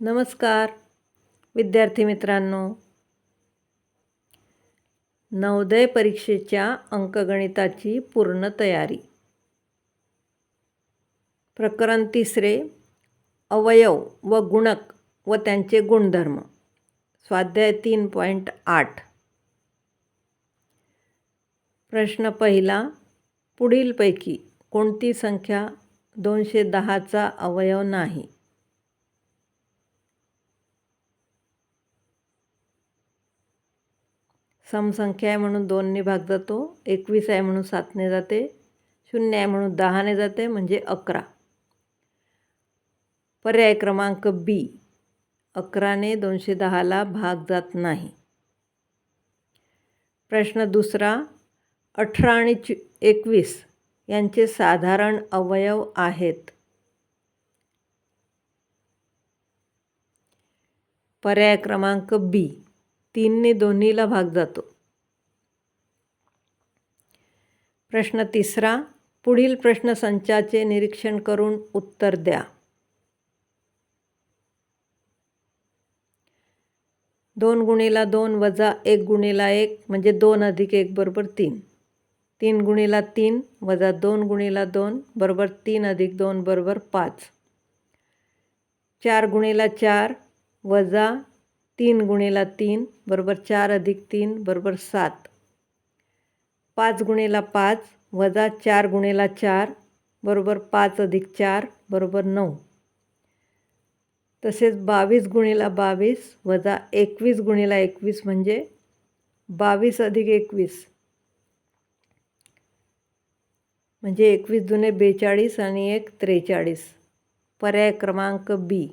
नमस्कार विद्यार्थी मित्रांनो. नवोदय परीक्षेच्या अंकगणिताची पूर्ण तयारी. प्रकरण तिसरे अवयव व गुणक व त्यांचे गुणधर्म. स्वाध्याय तीन पॉईंट आठ. प्रश्न पहिला पुढीलपैकी कोणती संख्या दोनशे दहाचा अवयव नाही? समसंख्या आहे म्हणून दोनने भाग जातो एकवीस आहे म्हणून सातने जाते शून्य आहे म्हणून दहाने जाते म्हणजे अकरा. पर्याय क्रमांक बी अकराने दोनशे दहाला भाग जात नाही. प्रश्न दुसरा अठरा आणि चु एकवीस यांचे साधारण अवयव आहेत. पर्याय क्रमांक बी तीनने दोन्हीला भाग जातो. प्रश्न तिसरा पुढील प्रश्न संचाचे निरीक्षण करून उत्तर द्या. दोन गुणीला दोन वजा एक गुणीला एक म्हणजे दोन अधिक एक बरोबर तीन. तीन गुणीला तीन वजा दोन गुणीला दोन बरोबर तीन अधिक दोन बरोबर पाच. चार गुणीला चार वजा तीन गुणेला तीन बरोबर चार अधिक तीन बरोबर सात. पाच गुणेला पाच वजा चार गुणेला चार बरोबर पाच अधिक चार बरोबर नऊ. तसेच बावीस गुणेला बावीस वजा एकवीस गुणेला एकवीस म्हणजे बावीस अधिक एकवीस. म्हणजे एकवीस जुने बेचाळीस आणि एक त्रेचाळीस. पर्याय क्रमांक बी.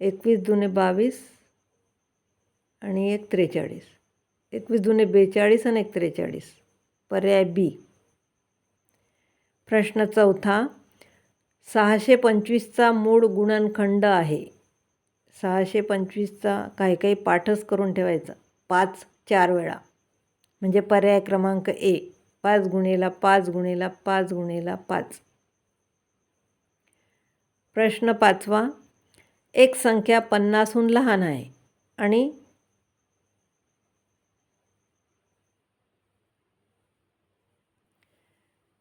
एकवीस दुने बावीस आणि एक त्रेचाळीस. एकवीस दुने बेचाळीस आणि एक त्रेचाळीस. पर्याय बी. प्रश्न चौथा सहाशे पंचवीसचा मूळ गुणनखंड आहे. सहाशे पंचवीसचा काही काही पाठच करून ठेवायचा. पाच चार वेळा. म्हणजे पर्याय क्रमांक ए. पाच गुणेला पाच गुणेला पाच गुणेला पाच. प्रश्न पाचवा एक संख्या पन्नासहून लहान आहे. आणि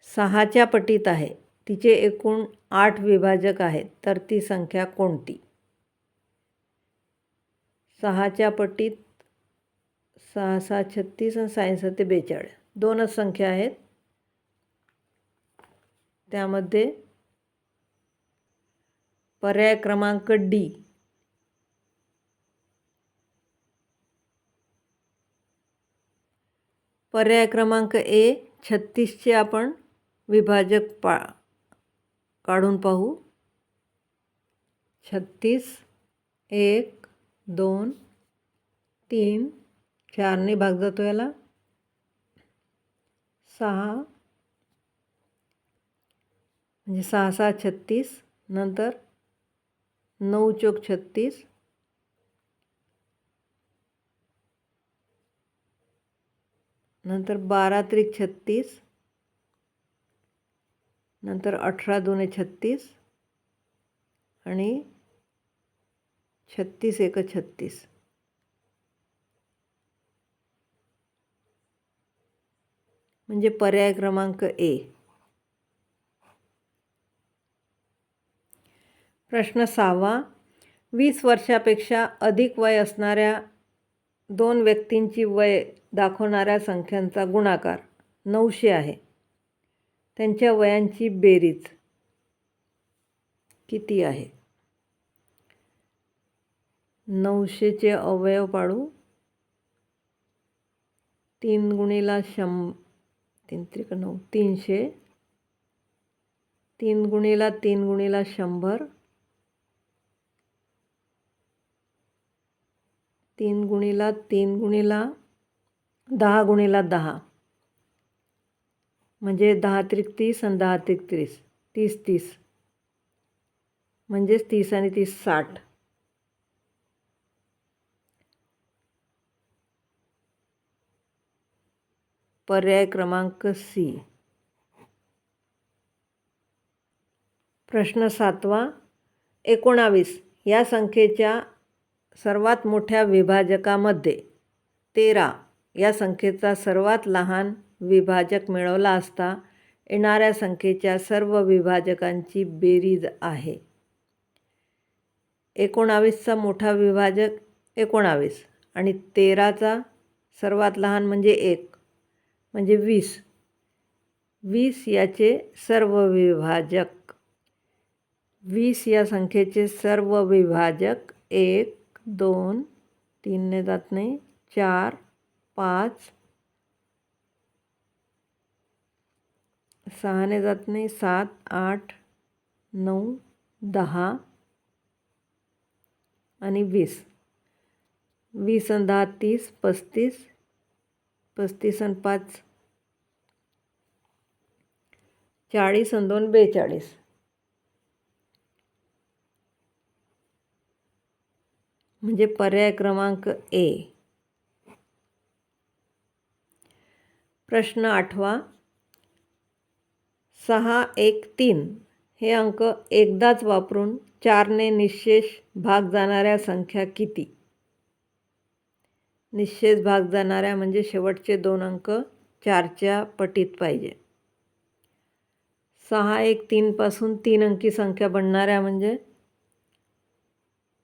सहाच्या पटीत आहे. तिचे एकूण आठ विभाजक आहेत. तर ती संख्या कोणती? सहाच्या पटीत सहा सहा छत्तीस आणि सायन्स ते बेचाळीस. दोनच संख्या आहेत. त्यामध्ये पर्याय क्रमांक डी. पर्याय क्रमांक ए छत्तीसचे आपण विभाजक पा काढून पाहू. छत्तीस एक दोन तीन चारने भाग जातो याला. सहा म्हणजे सहा सहा छत्तीस नंतर नऊ चौक छत्तीस. नंतर बारा त्रिक छत्तीस. नंतर अठरा दोन छत्तीस. आणि छत्तीस एक छत्तीस. म्हणजे पर्याय क्रमांक ए. प्रश्न सहावा. वीस वर्षापेक्षा अधिक वय असणाऱ्या दोन व्यक्तींची वय दाखवणाऱ्या संख्यांचा गुणाकार नऊशे आहे. त्यांच्या वयांची बेरीज किती आहे? नऊशेचे अवयव पाडू. तीन गुणीला शं तीन त्रिक नऊ तीनशे. तीन गुणीला तीन गुणीला शंभर. तीन गुणीला तीन गुणीला दहा गुणीला दहा. म्हणजे दहा त्रिक तीस आणि दहा त्रिक तीस तीस तीस. म्हणजेच तीस आणि तीस साठ. पर्याय क्रमांक सी. प्रश्न सातवा एकोणावीस. या संख्येच्या सर्वात मोठ्या विभाजकामध्ये तेरा या संख्येचा सर्वात लहान विभाजक मिळवला असता येणाऱ्या संख्येच्या सर्व विभाजकांची बेरीज आहे. एकोणावीसचा मोठा विभाजक एकोणावीस आणि तेराचा सर्वात लहान म्हणजे एक म्हणजे वीस. वीस याचे सर्व विभाजक वीस या संख्येचे सर्व विभाजक एक दोन तीनने जात नाही. चार पाच. सहाने जात नाही. सात आठ नऊ दहा. आणि वीस. वीस आणि दहा तीस. पस्तीस. पस्तीस आणि पाच. चाळीस आणि दोन बेचाळीस. म्हणजे पर्याय क्रमांक ए. प्रश्न आठवा. सहा एक तीन हे अंक एकदाच वापरून चारने निशेष भाग जाणाऱ्या संख्या किती? निशेष भाग जाणाऱ्या म्हणजे शेवटचे दोन अंक चारच्या पटीत पाहिजे. सहा एक तीनपासून तीन अंकी संख्या बनणाऱ्या म्हणजे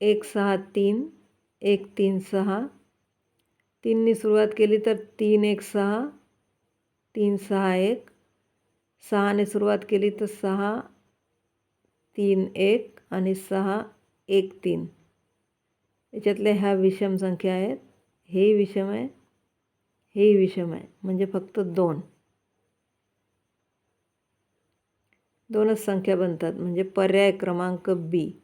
एक सहा तीन एक तीन सहा. तीननी सुरुवात केली तर तीन एक सहा. तीन सहा एक. सहाने सुरुवात केली तर सहा. तीन एक आणि सहा एक तीन. याच्यातल्या ह्या विषम संख्या आहेत. हेही विषम आहे. हेही विषम आहे. म्हणजे फक्त दोन. दोनच संख्या बनतात. म्हणजे पर्याय क्रमांक बी.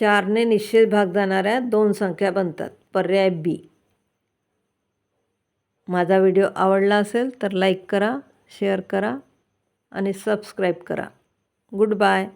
चारने निश्चित भाग जाणाऱ्या दोन संख्या बनतात. पर्याय बी माझा व्हिडिओ आवडला असेल तर लाईक करा शेअर करा आणि सबस्क्राईब करा. Good bye.